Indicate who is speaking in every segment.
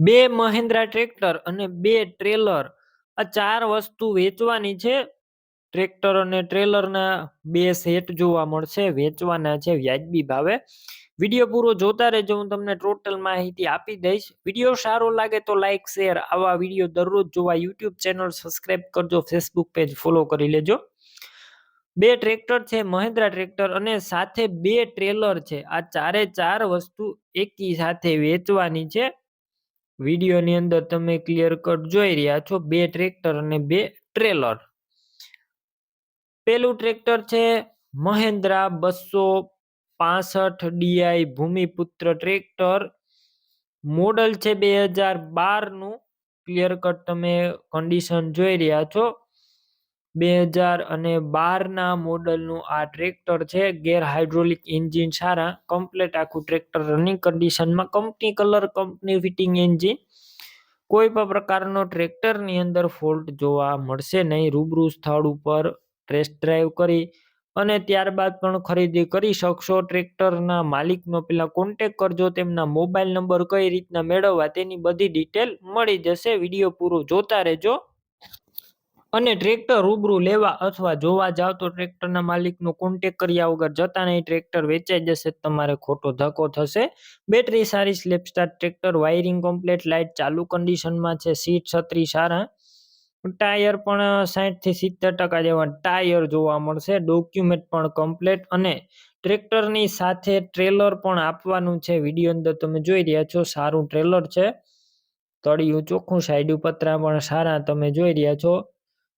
Speaker 1: બે મહિન્દ્રા ટ્રેક્ટર અને બે ટ્રેલર. આ ચાર વસ્તુ વેચવાની છે. ટ્રેક્ટર અને ટ્રેલરના બે સેટ જોવા મળશે. વેચવાના છે વ્યાજબી ભાવે. વીડિયો પૂરો જોતા રહેજો. હું તમને ટોટલ માહિતી આપી દઈશ. વીડિયો સારો લાગે તો લાઈક, શેર આવા વીડિયો દરરોજ જોવા યુટ્યુબ ચેનલ સબસ્ક્રાઈબ કરજો. ફેસબુક પેજ ફોલો કરી લેજો. બે ટ્રેક્ટર છે, મહિન્દ્રા ટ્રેક્ટર અને સાથે બે ટ્રેલર છે. આ ચારે ચાર વસ્તુ એકી સાથે વેચવાની છે. વિડીયોની અંદર તમે ક્લિયર કટ જોઈ રહ્યા છો બે ટ્રેક્ટર અને બે ટ્રેલર પેલું ટ્રેક્ટર છે મહેન્દ્રા બસો પાસઠ ડીઆઈ ભૂમિપુત્ર ટ્રેક્ટર મોડલ છે બે હજાર બારનું. ક્લિયર કટ તમે કન્ડિશન જોઈ રહ્યા છો. બે હજાર અને બારના મોડલનું આ ટ્રેક્ટર છે. ગેર હાઇડ્રોલિક એન્જિન સારા, કમ્પ્લેટ આખું ટ્રેક્ટર રનિંગ કન્ડિશનમાં company colour company fitting engine કોઈ પણ પ્રકારનો ટ્રેક્ટરની અંદર ફોલ્ટ જોવા મળશે નહીં. રૂબરૂ સ્થળ ઉપર ટેસ્ટ ડ્રાઈવ કરી અને ત્યારબાદ પણ ખરીદી કરી શકશો. ટ્રેક્ટરના માલિકનો પેલા કોન્ટેક કરજો, તેમના મોબાઈલ નંબર કઈ રીતના મેળવવા તેની બધી ડિટેલ મળી જશે. વીડિયો પૂરો જોતા રહેજો. અને ટ્રેક્ટર રૂબરૂ લેવા અથવા જોવા જાવ તો ટ્રેક્ટરના માલિકનો કોન્ટેક કર્યા વગર જતા નહીં. ટ્રેક્ટર વેચાઈ જશે તમારે ખોટો ધક્કો થશે. બેટરી સારી self start tractor wiring complete light ચાલુ કન્ડિશનમાં છે. સીટ છત્રી સારા. ટાયર પણ સાહીઠથી સિત્તેર ટકા જેવા ટાયર જોવા મળશે. ડોક્યુમેન્ટ પણ કમ્પ્લેટ અને ટ્રેક્ટરની સાથે ટ્રેલર પણ આપવાનું છે. વીડિયો અંદર તમે જોઈ રહ્યા છો, સારું ટ્રેલર છે. તળિયું ચોખ્ખું, સાઈડ પતરા પણ સારા, તમે જોઈ રહ્યા છો.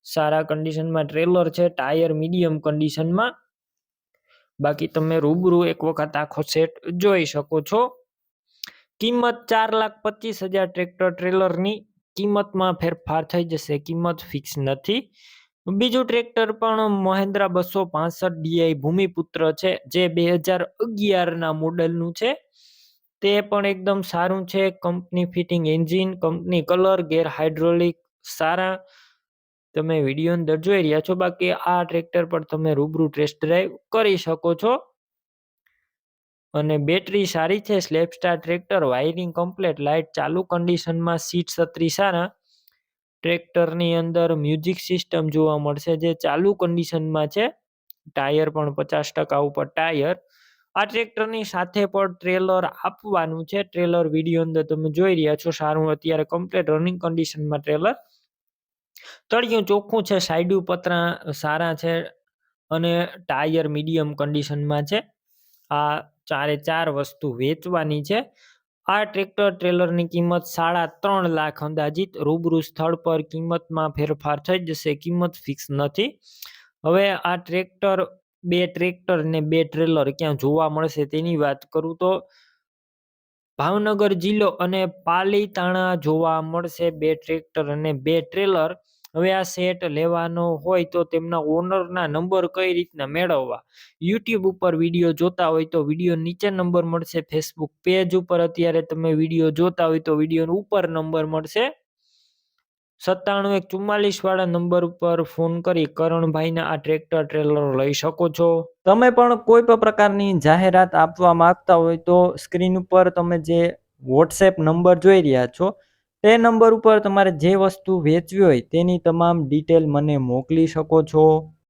Speaker 1: સારા કન્ડિશનમાં ટ્રેલર છે ટાયર મીડિયમ કન્ડિશનમાં બાકી તમે રૂબરૂ એક વખત આખો સેટ જોઈ શકો છો. કિંમત ચાર લાખ પચીસ હજાર ટ્રેક્ટર ટ્રેલરની કિંમતમાં ફેરફાર થઈ જશે, કિંમત ફિક્સ નથી. બીજું ટ્રેક્ટર પણ મહેન્દ્રા બસો પાસઠ ડીઆઈ ભૂમિપુત્ર છે, જે બે હજાર અગિયારના મોડલનું છે. તે પણ એકદમ સારું છે, company fitting engine company colour gear hydraulic સારા તમે વીડિયો અંદર જોઈ રહ્યા છો. બાકી આ ટ્રેક્ટર પર તમે રૂબરૂ ટેસ્ટ ડ્રાઈવ કરી શકો છો. અને બેટરી સારી છે. Self start tractor wiring complete light ચાલુ કન્ડિશનમાં સીટ છત્રી સારા. ટ્રેક્ટરની અંદર મ્યુઝિક સિસ્ટમ જોવા મળશે જે ચાલુ કન્ડિશનમાં છે. ટાયર પણ પચાસ ટકા ઉપર ટાયર આ ટ્રેક્ટરની સાથે પણ ટ્રેલર આપવાનું છે. ટ્રેલર વીડિયો અંદર તમે જોઈ રહ્યા છો. સારું, અત્યારે કમ્પ્લેટ રનિંગ કન્ડિશનમાં ટ્રેલર તળિયું ચોખ્ખું છે, સાઈડ પતરા સારા છે અને ટાયર મીડિયમ કન્ડિશનમાં છે. આ ચારે ચાર વસ્તુ વેચવાની છે. આ ટ્રેક્ટર ટ્રેલરની કિંમત સાડા ત્રણ લાખ અંદાજિત. રૂબરૂ સ્થળ પર કિંમતમાં ફેરફાર થઈ જશે. કિંમત ફિક્સ નથી. હવે આ ટ્રેક્ટર, બે ટ્રેક્ટર ને બે ટ્રેલર ક્યાં જોવા મળશે તેની વાત કરું તો ભાવનગર જિલ્લો અને પાલીતાણા જોવા મળશે બે ટ્રેક્ટર અને બે ટ્રેલર. હવે આ સેટ લેવાનો હોય તો તેમના ઓનરના નંબર કઈ રીતના મેળવવા? યુટ્યુબ ઉપર વીડિયો જોતા હોય તો વીડિયો નીચે નંબર મળશે, ફેસબુક પેજ ઉપર. અત્યારે તમે વીડિયો જોતા હોય તો વીડિયો ઉપર નંબર મળશે. સત્તાણું એક ચુમ્માલીસવાળા નંબર ઉપર ફોન કરી કરણભાઈના આ ટ્રેક્ટર ટ્રેલર લઈ શકો છો. તમે પણ કોઈ પણ પ્રકારની જાહેરાત આપવા માંગતા હોય તો સ્ક્રીન ઉપર તમે જે વોટ્સએપ નંબર જોઈ રહ્યા છો, તે નંબર ઉપર તમારે જે વસ્તુ વેચવી હોય તેની તમામ ડિટેલ મને મોકલી શકો છો.